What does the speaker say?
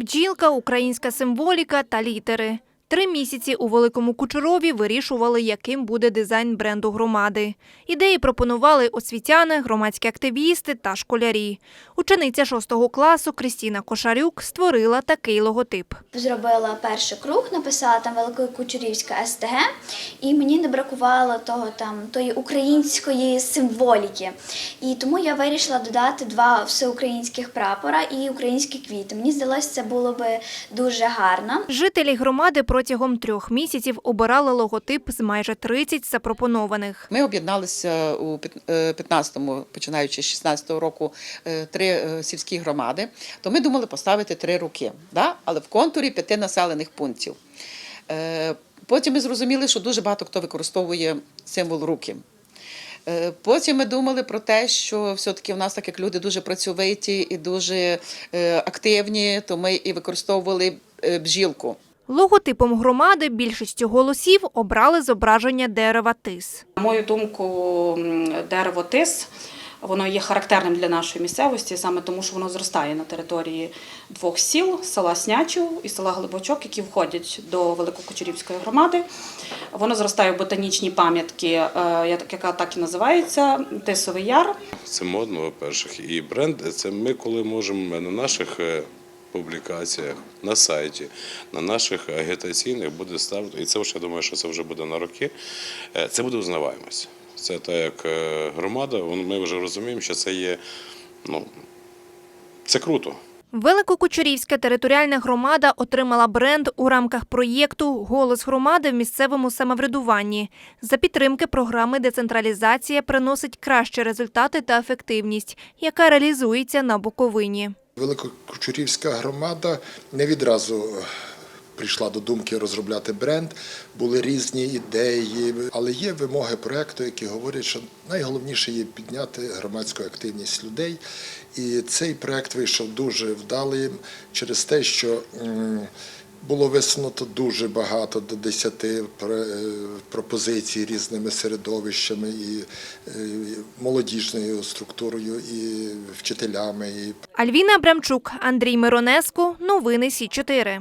Бджілка, українська символіка та літери. Три місяці у Великому Кучерові вирішували, яким буде дизайн бренду громади. Ідеї пропонували освітяни, громадські активісти та школярі. Учениця шостого класу Крістіна Кошарюк створила такий логотип. Зробила перший круг, написала там Великокучурівська СТГ, і мені не бракувало того там тої української символіки. І тому я вирішила додати два всеукраїнських прапора і українські квіти. Мені здалося, це було би дуже гарно. Жителі громади протягом трьох місяців обирали логотип з майже 30 запропонованих. Ми об'єдналися у п'ят- е, 15-му, починаючи з 16-го року, е, три е, сільські громади. То ми думали поставити три руки, да? але в контурі п'яти населених пунктів. Потім ми зрозуміли, що дуже багато хто використовує символ руки. Потім ми думали про те, що все-таки в нас, так як люди дуже працьовиті і дуже активні, то ми і використовували бжілку. Логотипом громади більшістю голосів обрали зображення дерева тис. На мою думку, дерево тис воно є характерним для нашої місцевості, саме тому, що воно зростає на території двох сіл села Снячів і села Глибочок, які входять до Великокучерівської громади. Воно зростає в ботанічній пам'ятки, е, яка так і називається Тисовий Яр. Це модно, по-перше. І бренд це ми, коли можемо на наших е, публікаціях, на сайті, на наших агітаційних буде ставити, і це вже я думаю, що це вже буде на роки. е, Це буде узнаваємость. Це так як е, громада, ми вже розуміємо, що це є, ну, це круто. Великокучерівська територіальна громада отримала бренд у рамках проєкту Голос громади в місцевому самоврядуванні. За підтримки програми Децентралізація приносить кращі результати та ефективність, яка реалізується на Буковині. Великокучурівська громада не відразу прийшла до думки розробляти бренд. Були різні ідеї, але є вимоги проекту, які говорять, що найголовніше є підняти громадську активність людей. І цей проект вийшов дуже вдалим через те, що було висунуто дуже багато до 10 пр- е, пропозицій різними середовищами і е, молодіжною структурою, і вчителями, Альвіна Абрамчук, Андрій Миронеску. Новини Сі 4